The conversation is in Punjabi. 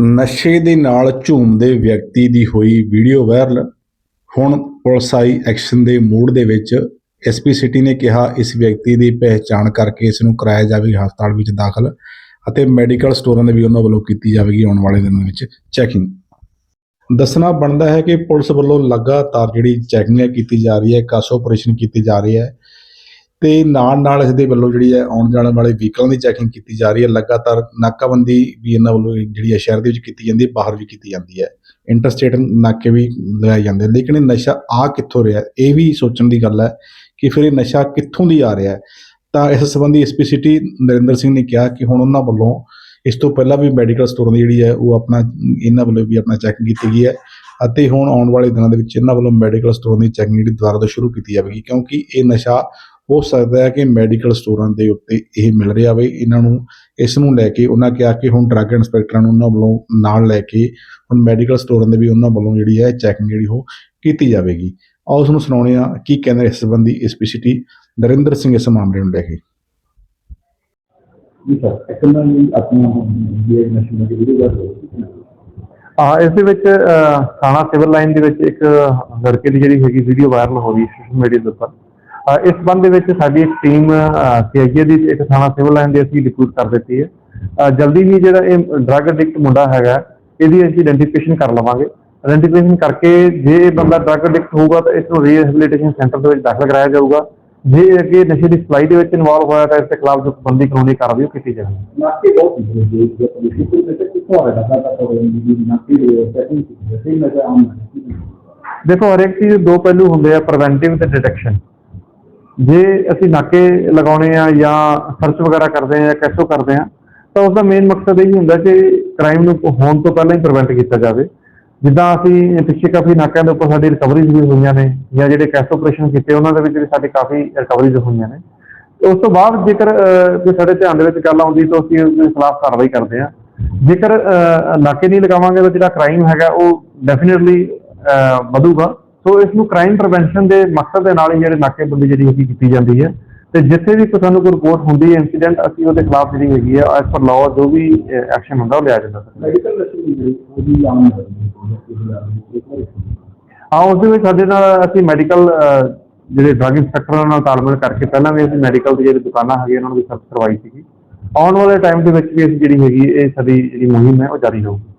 ਨਸ਼ੇ ਦੇ ਨਾਲ ਝੂਮਦੇ ਵਿਅਕਤੀ ਦੀ ਹੋਈ ਵੀਡੀਓ ਵਾਇਰਲ। ਹੁਣ ਪੁਲਿਸ ਆਈ ਐਕਸ਼ਨ ਦੇ ਮੂਡ ਦੇ ਵਿੱਚ। ਐਸਪੀ ਸਿਟੀ ਨੇ ਕਿਹਾ, ਇਸ ਵਿਅਕਤੀ ਦੀ ਪਹਿਚਾਣ ਕਰਕੇ ਇਸ ਨੂੰ ਕਰਾਇਆ ਜਾਵੇਗਾ, ਹਸਪਤਾਲ ਵਿੱਚ ਦਾਖਲ ਅਤੇ ਮੈਡੀਕਲ ਸਟੋਰਾਂ ਦੇ ਵੀ ਉਹਨਾਂ ਵੱਲੋਂ ਕੀਤੀ ਜਾਵੇਗੀ ਆਉਣ ਵਾਲੇ ਦਿਨਾਂ ਵਿੱਚ ਚੈਕਿੰਗ। ਦੱਸਣਾ ਬਣਦਾ ਹੈ ਕਿ ਪੁਲਿਸ ਵੱਲੋਂ ਲਗਾਤਾਰ ਜਿਹੜੀ ਚੈਕਿੰਗ ਹੈ ਕੀਤੀ ਜਾ ਰਹੀ ਹੈ, ਕਾਸ ਆਪਰੇਸ਼ਨ ਕੀਤੀ ਜਾ ਰਹੀ ਹੈ ਤੇ ਨਾਲ ਨਾਲ ਇਸ ਦੇ ਵੱਲੋਂ ਜਿਹੜੀ ਹੈ ਆਉਣ ਜਾਣ ਵਾਲੇ ਵਹੀਕਲਾਂ ਦੀ ਚੈਕਿੰਗ ਕੀਤੀ ਜਾ ਰਹੀ ਹੈ। ਲਗਾਤਾਰ ਨਾਕਾਬੰਦੀ ਵੀ ਇਹਨਾਂ ਵੱਲੋਂ ਜਿਹੜੀ ਹੈ ਸ਼ਹਿਰ ਦੇ ਵਿੱਚ ਕੀਤੀ ਜਾਂਦੀ ਹੈ, ਬਾਹਰ ਵੀ ਕੀਤੀ ਜਾਂਦੀ ਹੈ। ਇੰਟਰਸਟੇਟ ਨਾਕੇ ਵੀ ਲਗਾਏ ਜਾਂਦੇ ਲੇਕਿਨ ਇਹ ਨਸ਼ਾ ਆ ਕਿੱਥੋਂ ਰਿਹਾ? ਇਹ ਵੀ ਸੋਚਣ ਦੀ ਗੱਲ ਹੈ ਕਿ ਫਿਰ ਇਹ ਨਸ਼ਾ ਕਿੱਥੋਂ ਦੀ ਆ ਰਿਹਾ ਹੈ? ਤਾਂ ਇਸ ਸੰਬੰਧੀ ਐਸਪੀ ਸਿਟੀ ਨਰਿੰਦਰ ਸਿੰਘ ਨੇ ਕਿਹਾ ਕਿ ਹੁਣ ਉਹਨਾਂ ਵੱਲੋਂ ਇਸ ਤੋਂ ਪਹਿਲਾਂ ਵੀ ਮੈਡੀਕਲ ਸਟੋਰਾਂ ਦੀ ਜਿਹੜੀ ਹੈ ਉਹ ਆਪਣਾ, ਇਹਨਾਂ ਵੱਲੋਂ ਵੀ ਆਪਣਾ ਚੈਕਿੰਗ ਕੀਤੀ ਗਈ ਹੈ ਅਤੇ ਹੁਣ ਆਉਣ ਵਾਲੇ ਦਿਨਾਂ ਦੇ ਵਿੱਚ ਇਹਨਾਂ ਵੱਲੋਂ ਮੈਡੀਕਲ ਸਟੋਰਾਂ ਦੀ ਚੈਕਿੰਗ ਜਿਹੜੀ ਦੁਬਾਰਾ ਤੋਂ ਸ਼ੁਰੂ ਕੀਤੀ ਜਾਵੇਗੀ ਕਿਉਂਕਿ ਇਹ ਨਸ਼ਾ ਹੋ ਸਕਦਾ ਹੈ ਕਿ ਮੈਡੀਕਲ ਸਟੋਰਾਂ ਦੇ ਉੱਤੇ ਇਹ ਮਿਲ ਰਿਹਾ ਹੋਵੇ। ਇਹਨਾਂ ਨੂੰ ਇਸ ਨੂੰ ਲੈ ਕੇ ਉਹਨਾਂ ਕਿਹਾ ਕਿ ਹੁਣ ਡਰੱਗ ਇੰਸਪੈਕਟਰਾਂ ਨੂੰ ਉਹਨਾਂ ਵੱਲੋਂ ਨਾਲ ਲੈ ਕੇ ਹੁਣ ਮੈਡੀਕਲ ਸਟੋਰਾਂ ਦੇ ਵੀ ਉਹਨਾਂ ਵੱਲੋਂ ਜਿਹੜੀ ਹੈ ਚੈਕਿੰਗ ਜਿਹੜੀ ਉਹ ਕੀਤੀ ਜਾਵੇਗੀ। ਆਓ ਉਸ ਨੂੰ ਸੁਣਾਉਂਦੇ ਹਾਂ ਕੀ ਕਹਿੰਦੇ ਇਸ ਸੰਬੰਧੀ ਐਸਪੀਸੀਟੀ ਨਰਿੰਦਰ ਸਿੰਘ ਇਸ ਮਾਮਲੇ ਨੂੰ ਲੈ ਕੇ। ਜੀ ਸਰ ਐਕਚੁਅਲੀ ਮੈਂ ਆਪਣਾ ਇਹ ਨੈਸ਼ਨਲ ਦੀ ਵੀਡੀਓ ਕਰ ਰਿਹਾ ਹਾਂ ਇਸ ਦੇ ਵਿੱਚ ਥਾਣਾ ਸਿਵਲ ਲਾਈਨ ਦੇ ਵਿੱਚ ਇੱਕ ਲੜਕੇ ਦੀ ਜਿਹੜੀ ਹੈਗੀ ਵੀਡੀਓ ਵਾਇਰਲ ਹੋ ਰਹੀ ਸੋਸ਼ਲ ਮੀਡੀਆ ਦੇ ਉੱਪਰ। ਇਸ ਸੰਬੰਧ ਦੇ ਵਿੱਚ ਸਾਡੀ ਇੱਕ ਟੀਮ ਸੀਆਈਏ ਦੀ ਇੱਕ ਥਾਣਾ ਸਿਵਲ ਲਾਈਨ ਦੀ ਅਸੀਂ ਰਿਕਰੂਟ ਕਰ ਦਿੱਤੀ ਹੈ। ਜਲਦੀ ਹੀ ਜਿਹੜਾ ਇਹ ਡਰੱਗ ਐਡਿਕਟ ਮੁੰਡਾ ਹੈਗਾ ਇਹਦੀ ਅਸੀਂ ਆਇਡੈਂਟੀਫਿਕੇਸ਼ਨ ਕਰ ਲਵਾਂਗੇ। ਆਇਡੈਂਟੀਫਿਕੇਸ਼ਨ ਕਰਕੇ ਜੇ ਇਹ ਬੰਦਾ ਡਰੱਗ ਐਡਿਕਟ ਹੋਊਗਾ ਤਾਂ ਇਸ ਨੂੰ ਰੀਹੈਬਿਲਿਟੇਸ਼ਨ ਸੈਂਟਰ ਦੇ ਵਿੱਚ ਦਾਖਲ ਕਰਾਇਆ ਜਾਊਗਾ। ਜੇ ਅੱਗੇ ਨਸ਼ੇ ਦੀ ਸਪਲਾਈ ਦੇ ਵਿੱਚ ਇਨਵੋਲਵ ਹੋਇਆ ਤਾਂ ਇਸ ਦੇ ਖਿਲਾਫ ਜੋ ਬੰਦੀ ਕਾਨੂੰਨੀ ਕਾਰਵਾਈ ਕੀਤੀ ਜਾਵੇਗੀ। ਨਾਕੇ ਬਹੁਤ ਜੀ ਜੇ ਕਿੱਥੋਂ ਤਾਂ ਜੀ ਨਾਕੇ ਦੇ ਸੈਟਿੰਗ ਜਿਵੇਂ ਹੀ ਨਜ਼ਰ ਆਉਂਦਾ ਦੇਖੋ ਹਰ ਇੱਕ ਚੀਜ਼ ਦੇ ਦੋ ਪਹਿਲੂ ਹੁੰਦੇ ਆ ਪ੍ਰੀਵੈਂਟਿਵ ਤੇ ਡਿਟੈਕਸ਼ਨ ਜੇ ਅਸੀਂ ਨਾਕੇ ਲਗਾਉਣੇ ਆ ਜਾਂ ਸਰਚ ਵਗੈਰਾ ਕਰਦੇ ਆ ਜਾਂ ਕੈਸੋ ਕਰਦੇ ਆ, ਤਾਂ ਉਸ ਦਾ ਮੇਨ ਮਕਸਦ ਇਹ ਹੀ ਹੁੰਦਾ ਕਿ ਕ੍ਰਾਈਮ ਨੂੰ ਹੋਣ ਤੋਂ ਪਹਿਲਾਂ ਹੀ ਪ੍ਰੀਵੈਂਟ ਕੀਤਾ ਜਾਵੇ। ਜਿੱਦਾਂ ਅਸੀਂ ਪਿੱਛੇ ਕਾਫੀ ਨਾਕਿਆਂ ਦੇ ਉੱਪਰ ਸਾਡੀ ਰਿਕਵਰੀਜ਼ ਵੀ ਹੋਈਆਂ ਨੇ ਜਾਂ ਜਿਹੜੇ ਕੈਸ ਆਪਰੇਸ਼ਨ ਕੀਤੇ, ਉਹਨਾਂ ਦੇ ਵਿੱਚ ਵੀ ਸਾਡੀ ਕਾਫੀ ਰਿਕਵਰੀਜ਼ ਹੋਈਆਂ ਨੇ। ਤੇ ਉਸ ਤੋਂ ਬਾਅਦ ਜੇਕਰ ਕੋਈ ਸਾਡੇ ਧਿਆਨ ਦੇ ਵਿੱਚ ਗੱਲ ਆਉਂਦੀ ਤਾਂ ਅਸੀਂ ਉਸ ਦੇ ਖਿਲਾਫ ਕਾਰਵਾਈ ਕਰਦੇ ਹਾਂ ਜੇਕਰ ਨਾਕੇ ਨਹੀਂ ਲਗਾਵਾਂਗੇ ਤਾਂ ਜਿਹੜਾ ਕ੍ਰਾਈਮ ਹੈਗਾ ਉਹ ਡੈਫੀਨਿਟਲੀ ਵਧੂਗਾ। ਸੋ ਇਸ ਨੂੰ ਕ੍ਰਾਈਮ ਪ੍ਰੀਵੈਂਸ਼ਨ ਦੇ ਮਕਸਦ ਦੇ ਨਾਲ ਹੀ ਜਿਹੜੇ ਨਾਕੇਬੰਦੀ ਜਿਹੜੀ ਹੈਗੀ ਕੀਤੀ ਜਾਂਦੀ ਹੈ। ਤੇ ਜਿੱਥੇ ਵੀ ਕੋਈ ਸਾਨੂੰ ਕੋਈ ਰਿਪੋਰਟ ਹੁੰਦੀ ਹੈ ਇਨਸੀਡੈਂਟ ਅਸੀਂ ਉਹਦੇ ਖਿਲਾਫ ਜਿਹੜੀ ਹੈਗੀ ਹੈ ਐਸ ਪਰ ਲਾਅ ਜੋ ਵੀ ਐਕਸ਼ਨ ਹੁੰਦਾ ਉਹ ਲਿਆ ਜਾਂਦਾ ਸਰ। ਹਾਂ ਉਸ ਦੇ ਵਿੱਚ ਸਾਡੇ ਨਾਲ ਅਸੀਂ ਮੈਡੀਕਲ ਜਿਹੜੇ ਡਰੱਗ ਇੰਸਪੈਕਟਰਾਂ ਨਾਲ ਤਾਲਮੇਲ ਕਰਕੇ ਪਹਿਲਾਂ ਵੀ ਅਸੀਂ ਮੈਡੀਕਲ ਦੀ ਜਿਹੜੀ ਦੁਕਾਨਾਂ ਹੈਗੀਆਂ ਉਹਨਾਂ ਨੂੰ ਵੀ ਸਰਚ ਕਰਵਾਈ ਸੀਗੀ। ਆਉਣ ਵਾਲੇ ਟਾਈਮ ਦੇ ਵਿੱਚ ਵੀ ਅਸੀਂ ਜਿਹੜੀ ਹੈਗੀ ਇਹ ਸਾਡੀ ਜਿਹੜੀ ਮੁਹਿੰਮ ਹੈ ਉਹ ਜਾਰੀ ਰਹੂਗੀ।